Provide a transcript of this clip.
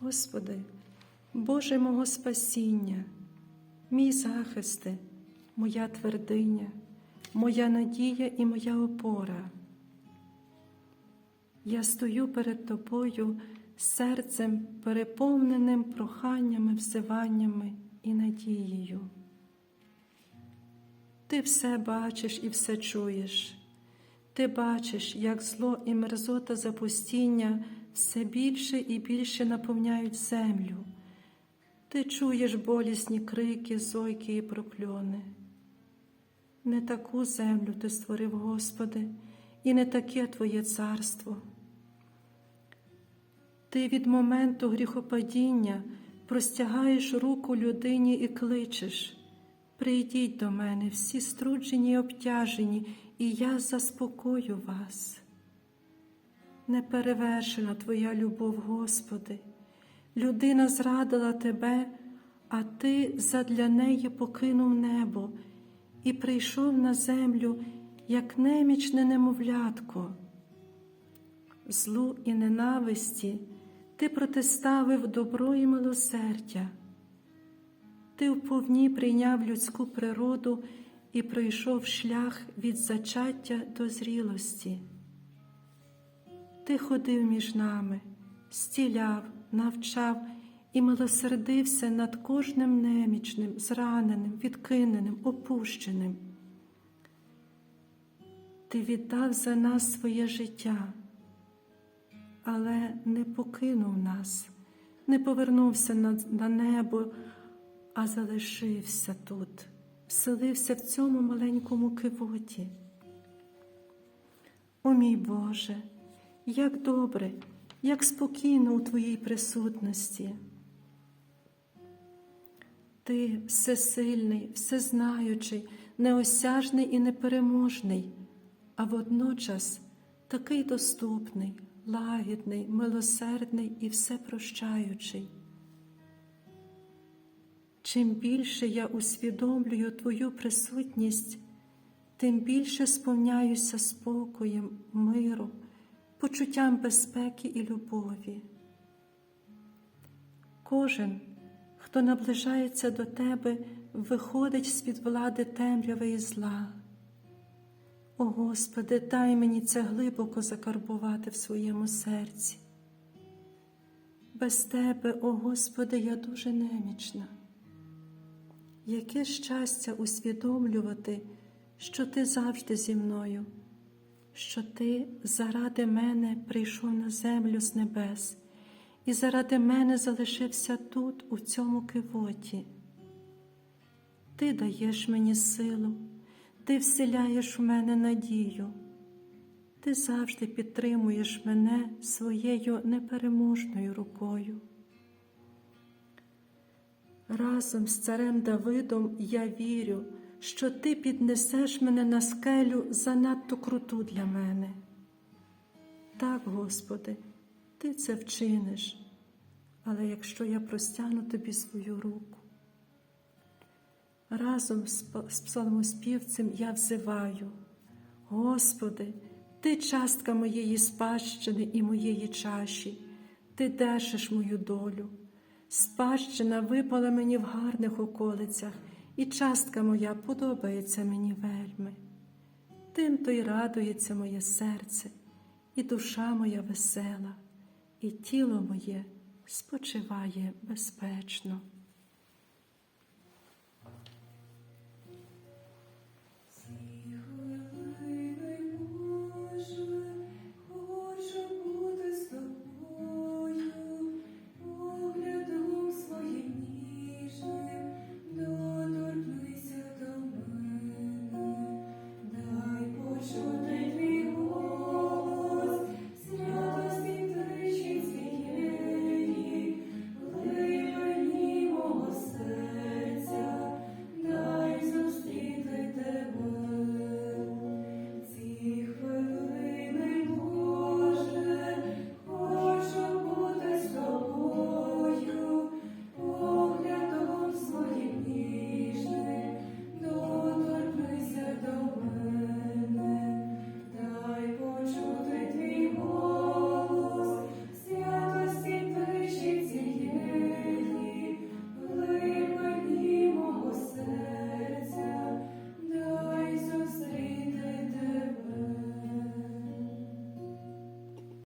Господи, Боже мого спасіння, мій захисти, моя твердиня, моя надія і моя опора. Я стою перед Тобою серцем, переповненим проханнями, взиваннями і надією. Ти все бачиш і все чуєш. Ти бачиш, як зло і мерзота запустіння все більше і більше наповняють землю. Ти чуєш болісні крики, зойки і прокльони. Не таку землю ти створив, Господи, і не таке Твоє царство. Ти від моменту гріхопадіння простягаєш руку людині і кличеш. Прийдіть до мене, всі струджені й обтяжені, і я заспокою вас. Неперевершена Твоя любов, Господи, людина зрадила Тебе, а Ти задля неї покинув небо і прийшов на землю, як немічне немовлятко. Злу і ненависті Ти протиставив добро і милосердя. Ти вповні прийняв людську природу і пройшов шлях від зачаття до зрілості. Ти ходив між нами, стіляв, навчав і милосердився над кожним немічним, зраненим, відкиненим, опущеним. Ти віддав за нас своє життя, але не покинув нас, не повернувся на, небо а залишився тут, вселився в цьому маленькому кивоті. О мій Боже, як добре, як спокійно у Твоїй присутності. Ти всесильний, всезнаючий, неосяжний і непереможний, а водночас такий доступний, лагідний, милосердний і всепрощаючий. Чим більше я усвідомлюю Твою присутність, тим більше сповняюся спокоєм, миром, почуттям безпеки і любові. Кожен, хто наближається до Тебе, виходить з-під влади темряви і зла. О Господи, дай мені це глибоко закарбувати в своєму серці. Без Тебе, о Господи, я дуже немічна. Яке щастя усвідомлювати, що ти завжди зі мною, що ти заради мене прийшов на землю з небес і заради мене залишився тут, у цьому кивоті. Ти даєш мені силу, ти вселяєш у мене надію, ти завжди підтримуєш мене своєю непереможною рукою. Разом з царем Давидом я вірю, що ти піднесеш мене на скелю занадто круту для мене. Так, Господи, Ти це вчиниш, але якщо я простягну тобі свою руку, разом з псалмоспівцем я взиваю, Господи, Ти частка моєї спадщини і моєї чаші, Ти держиш мою долю. Спадщина випала мені в гарних околицях, і частка моя подобається мені вельми. Тим то й радується моє серце, і душа моя весела, і тіло моє спочиває безпечно.